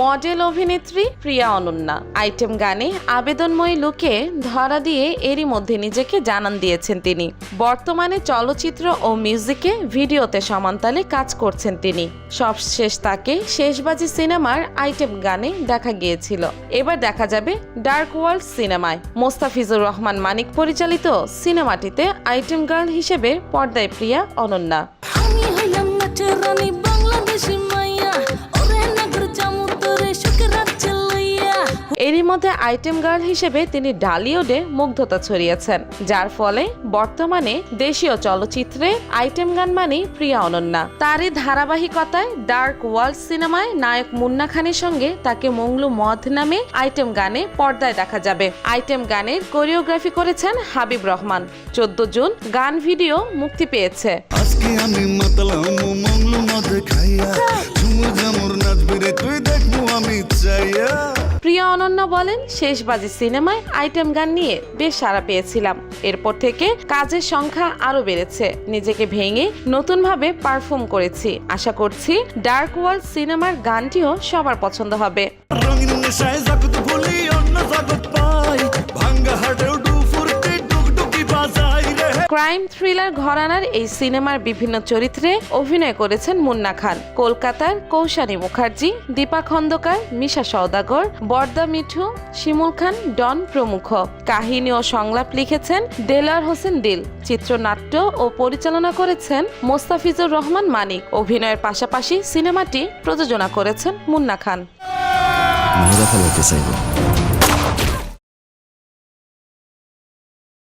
Model অভিনেত্রী প্রিয়া Ananya. Item গানে আবেদনময়ী লুকে ধরা দিয়ে এরই মধ্যে নিজেকে জানান দিয়েছেন তিনি। বর্তমানে চলচ্চিত্র ও মিউজিকে ভিডিওতে সমান্তালে কাজ করছেন তিনি। সবশেষ তাকে শেষবাজি সিনেমার আইটেম গানে দেখা গিয়েছিল। এবার দেখা যাবে ডার্ক ওয়ার্ল্ড সিনেমায়। মোস্তাফিজুর রহমান মানিক পরিচালিত সিনেমাটিতে আইটেম গার্ল হিসেবে পর্দায় প্রিয়া অনন্যা। আমি রানী বাংলাদেশি মাইয়া। এরই মধ্যে আইটেম গার্ল হিসেবে তিনি ডালিউডে মুগ্ধতা ছড়িয়েছেন, যার ফলে বর্তমানে দেশীয় চলচ্চিত্রে আইটেম গান মানেই প্রিয়া অনন্যা। তারই ধারাবাহিকতায় ডার্ক ওয়ার্ল্ড সিনেমায় নায়ক মুন্না খানের সঙ্গে তাকে মংলু মদ নামে আইটেম গানে পর্দায় দেখা যাবে। আইটেম গানের কোরিওগ্রাফি করেছেন হাবিব রহমান। চোদ্দ জুন গান ভিডিও মুক্তি পেয়েছে। আমি চাইয়া। প্রিয়া অনন্যা বলেন, শেষ বাজি সিনেমায় আইটেম গান নিয়ে বেশ সাড়া পেয়েছিলাম। এরপর থেকে কাজের সংখ্যা আরও বেড়েছে। নিজেকে ভেঙে নতুন ভাবে পারফর্ম করেছি। আশা করছি ডার্ক ওয়ার্ল্ড সিনেমার গানটিও সবার পছন্দ হবে। ক্রাইম থ্রিলার ঘরানার এই সিনেমার বিভিন্ন চরিত্রে অভিনয় করেছেন মুন্না খান। কলকাতার কৌশানী মুখার্জি, দীপা খন্দকার, মিশা সওদাগর, বর্দা মিঠু, শিমুল খান, ডন প্রমুখ। কাহিনী ও সংলাপ লিখেছেন দেলার হোসেন দিল। চিত্রনাট্য ও পরিচালনা করেছেন মোস্তাফিজুর রহমান মানিক। অভিনয়ের পাশাপাশি সিনেমাটি প্রযোজনা করেছেন মুন্না খান।